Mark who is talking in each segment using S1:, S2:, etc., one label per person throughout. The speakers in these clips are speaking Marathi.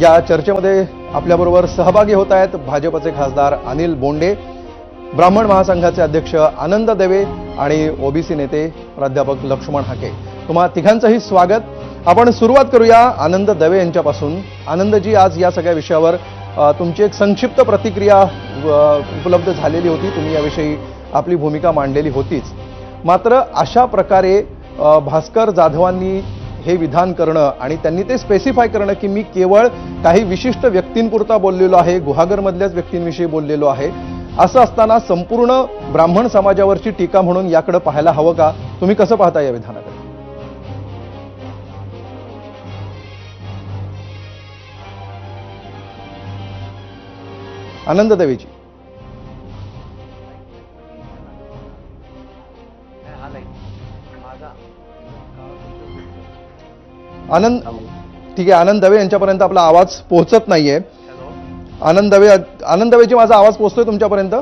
S1: या चर्चेमध्ये आपल्याबरोबर सहभागी होत आहेत भाजपचे खासदार अनिल बोंडे ब्राह्मण महासंघाचे अध्यक्ष आनंद देवे आणि ओबीसी नेते प्राध्यापक लक्ष्मण हाके. तुम्हा तिघांचंही स्वागत. आपण सुरुवात करूया आनंद दवे यांच्यापासून. आनंदजी आज या सगळ्या विषयावर तुमची एक संक्षिप्त प्रतिक्रिया उपलब्ध झालेली होती. तुम्ही याविषयी आपली भूमिका मांडलेली होतीच. मात्र अशा प्रकारे भास्कर जाधवांनी हे विधान करणं आणि त्यांनी ते स्पेसिफाय करणं की मी केवळ काही विशिष्ट व्यक्तींपुरता बोललेलो आहे गुहागरमधल्याच व्यक्तींविषयी बोललेलो आहे. असं असताना संपूर्ण ब्राह्मण समाजावरची टीका म्हणून याकडे पाहायला हवं का? तुम्ही कसं पाहता या विधानाकडे? आनंद देवीजी. आनंद ठीक आहे आनंद दवे यांच्यापर्यंत आपला आवाज पोहोचत नाहीये. आनंद दवे आनंद दवेची माझा आवाज पोहोचतोय तुमच्यापर्यंत?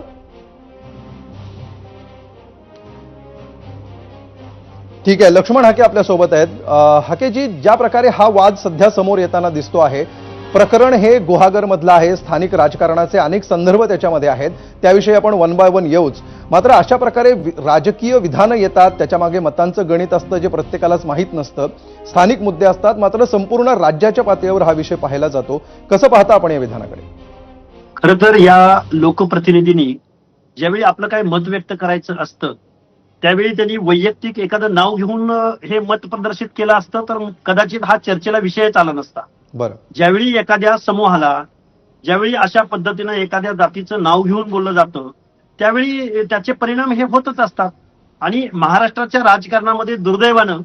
S1: ठीक आहे लक्ष्मण हाके आपल्यासोबत आहेत हाकेजी ज्या प्रकारे हा वाद सध्या समोर येताना दिसतो आहे प्रकरण हे गुहागर मधलं आहे. स्थानिक राजकारणाचे अनेक संदर्भ त्याच्यामध्ये आहेत. त्याविषयी आपण वन बाय वन येऊच. मात्र अशा प्रकारे राजकीय विधानं येतात. त्याच्यामागे मतांचं गणित असतं जे प्रत्येकालाच माहीत नसतं. स्थानिक मुद्दे असतात. मात्र संपूर्ण राज्याच्या पातळीवर हा विषय पाहिला जातो. कसं पाहता आपण या विधानाकडे?
S2: खर तर या लोकप्रतिनिधींनी ज्यावेळी आपलं काय मत व्यक्त करायचं असतं त्यावेळी त्यांनी वैयक्तिक एखादं नाव घेऊन हे मत प्रदर्शित केलं असतं तर कदाचित हा चर्चेला विषयच आला नसता.
S1: बरं.
S2: ज्यावेळी एखाद्या समूहाला ज्यावेळी अशा पद्धतीनं एखाद्या जातीचं नाव घेऊन बोललं जातं त्यावेळी त्याचे परिणाम हे होतच असतात. आणि महाराष्ट्राच्या राजकारणामध्ये दुर्दैवानं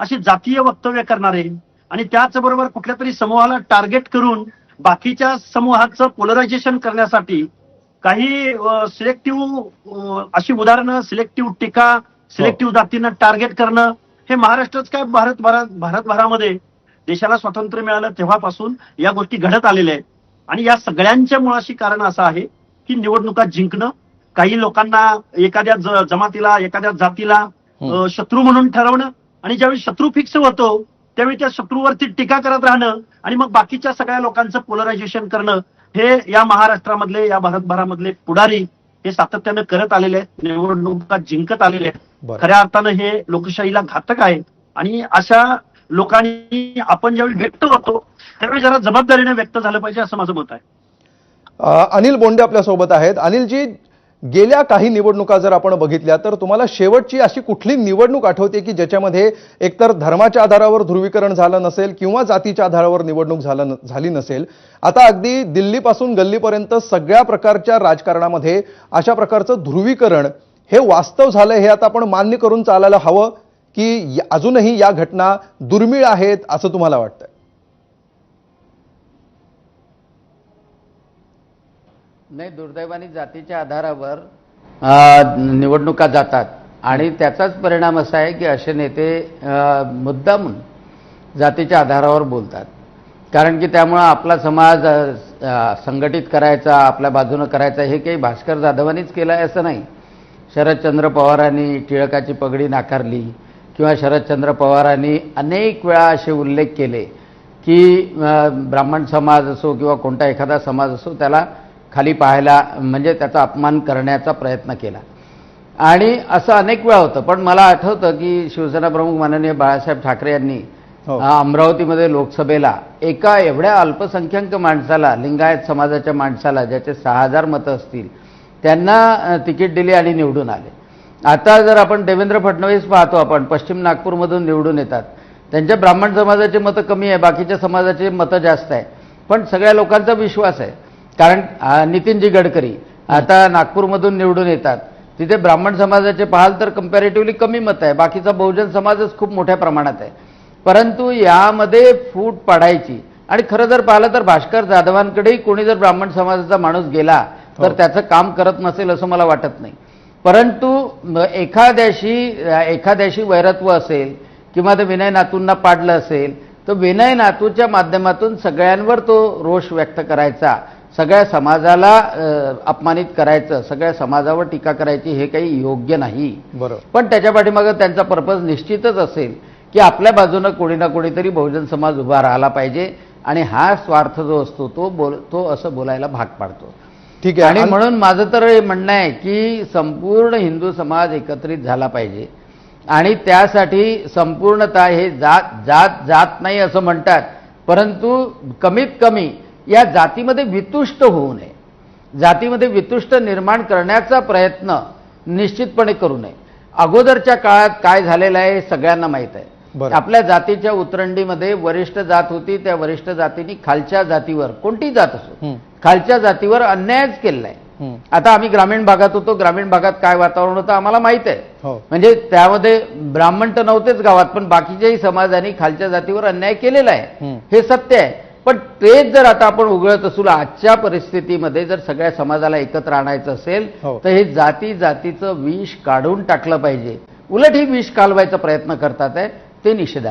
S2: अशी जातीय वक्तव्य करणारे आणि त्याचबरोबर कुठल्या तरी समूहाला टार्गेट करून बाकीच्या समूहाचं पोलरायझेशन करण्यासाठी काही सिलेक्टिव्ह अशी उदाहरणं सिलेक्टिव्ह टीका सिलेक्टिव्ह जातींना टार्गेट करणं हे महाराष्ट्रच काय भारतभरात भारतभरामध्ये देशाला स्वातंत्र्य मिळालं तेव्हापासून या गोष्टी घडत आलेल्या आहेत. आणि या सगळ्यांच्या मुळाशी कारण असं आहे की निवडणुका जिंकणं काही लोकांना एखाद्या जमातीला एखाद्या जातीला शत्रू म्हणून ठरवणं आणि ज्यावेळी शत्रू फिक्स होतो त्यावेळी त्या शत्रूवरती टीका करत राहणं आणि मग बाकीच्या सगळ्या लोकांचं पोलरायझेशन करणं हे या महाराष्ट्रामधले या भारतभरामधले पुढारी हे सातत्यानं करत आलेले आहेत निवडणुका जिंकत आलेले आहेत. खऱ्या अर्थानं हे लोकशाहीला घातक आहे. आणि अशा लोकांनी आपण ज्यावेळी व्यक्त करतो त्यावेळी जरा जबाबदारीने व्यक्त झालं पाहिजे असं माझं मत आहे.
S1: अनिल बोंडे आपल्यासोबत आहेत. अनिलजी गेल्या काही निवडणुका जर आपण बघितल्या तर तुम्हाला शेवटची अशी कुठली निवडणूक आठवते की ज्याच्यामध्ये एकतर धर्माच्या आधारावर ध्रुवीकरण झालं नसेल किंवा जातीच्या आधारावर निवडणूक झालं झाली नसेल? आता अगदी दिल्लीपासून गल्लीपर्यंत सगळ्या प्रकारच्या राजकारणामध्ये अशा प्रकारचं ध्रुवीकरण हे वास्तव झालं हे आता आपण मान्य करून चालायला हवं. की या- अजूनही या घटना दुर्मिळ आहेत असं तुम्हाला वाटतं
S3: नाही दुर्दैवाने जातीच्या आधारावर निवडणुका जातात. आणि त्याचाच परिणाम असा आहे की असे नेते मुद्दामून जातीच्या आधारावर बोलतात. कारण की त्यामुळं आपला समाज संघटित करायचा आपल्या बाजूनं करायचा हे काही भास्कर जाधवांनीच केलं आहे असं नाही. शरदचंद्र पवारांनी टिळकाची पगडी नाकारली. किंवा शरदचंद्र पवारांनी अनेक वेळा असे उल्लेख केले की ब्राह्मण समाज असो किंवा कोणता एखादा समाज असो त्याला खाली पाहायला म्हणजे त्याचा अपमान करण्याचा प्रयत्न केला आणि असं अनेक वेळा होतं पण मला आठवतं की शिवसेना प्रमुख माननीय बाळासाहेब ठाकरे यांनी
S1: हो.
S3: अमरावतीमध्ये लोकसभेला एका एवढ्या अल्पसंख्याक माणसाला लिंगायत समाजाच्या माणसाला ज्याचे सहा हजार मतं असतील त्यांना तिकीट दिली आणि निवडून आले आता जर आपण देवेंद्र फडणवीस पाहतो आपण पश्चिम नागपूरमधून निवडून येतात. त्यांच्या ब्राह्मण समाजाचे मतं कमी आहे बाकीच्या समाजाचे मतं जास्त आहे. पण सगळ्या लोकांचा विश्वास आहे. कारण नितीनजी गडकरी आता नागपूरमधून निवडून येतात. तिथे ब्राह्मण समाजाचे पाहाल तर कम्पॅरेटिव्हली कमी मत आहे. बाकीचा बहुजन समाजच खूप मोठ्या प्रमाणात आहे. परंतु यामध्ये फूट पाडायची. आणि खरं जर पाहिलं तर भास्कर जाधवांकडेही कोणी जर ब्राह्मण समाजाचा माणूस गेला तर
S1: हो.
S3: त्याचं काम करत नसेल असं मला वाटत नाही. परंतु एखाद्याशी एखाद्याशी वैरत्व असेल किंवा ते विनय नातूंना पाडलं असेल तर विनय नातूच्या माध्यमातून सगळ्यांवर तो रोष व्यक्त करायचा. सगळ्या समाजाला अपमानित करायचं सगळ्या समाजावर टीका करायची हे काही योग्य नाही.
S1: बरोबर.
S3: पण त्याच्या पाठीमागं त्यांचा पर्पज निश्चितच असेल की आपल्या बाजूनं कोणी ना कोणीतरी बहुजन समाज उभा राहिला पाहिजे आणि हा स्वार्थ जो असतो तो बोल तो असं बोलायला भाग पाडतो.
S1: ठीक आहे.
S3: आणि म्हणून माझं तर हे म्हणणं आहे की संपूर्ण हिंदू समाज एकत्रित झाला पाहिजे. आणि त्यासाठी संपूर्णतः हे जात जात जात नाही असं म्हणतात. परंतु कमीत कमी या जातीमध्ये वितुष्ट होऊ नये. जातीमध्ये वितुष्ट निर्माण करण्याचा प्रयत्न निश्चितपणे करू नये. अगोदरच्या काळात काय झालेलं आहे हे सगळ्यांना माहीत आहे. आपल्या जातीच्या उतरंडीमध्ये वरिष्ठ जात होती त्या वरिष्ठ जातीने खालच्या जातीवर कोणती जात असो खालच्या जातीवर अन्यायच केलेला आहे. आता आम्ही ग्रामीण भागात होतो ग्रामीण भागात काय वातावरण होतं आम्हाला माहीत आहे
S1: हो
S3: म्हणजे त्यामध्ये ब्राह्मण तर नव्हतेच गावात पण बाकीच्याही समाजाने खालच्या जातीवर अन्याय केलेला आहे हं. सत्य आहे पण तेच जर आता आपण उघडत असू आजच्या परिस्थितीमध्ये जर सगळ्या समाजाला एकत्र आणायचं असेल
S1: हो.
S3: तर हे जाती जातीचं विष काढून टाकलं पाहिजे उलट ही विष कालवायचा प्रयत्न करतात आहे ते निषेधार्ह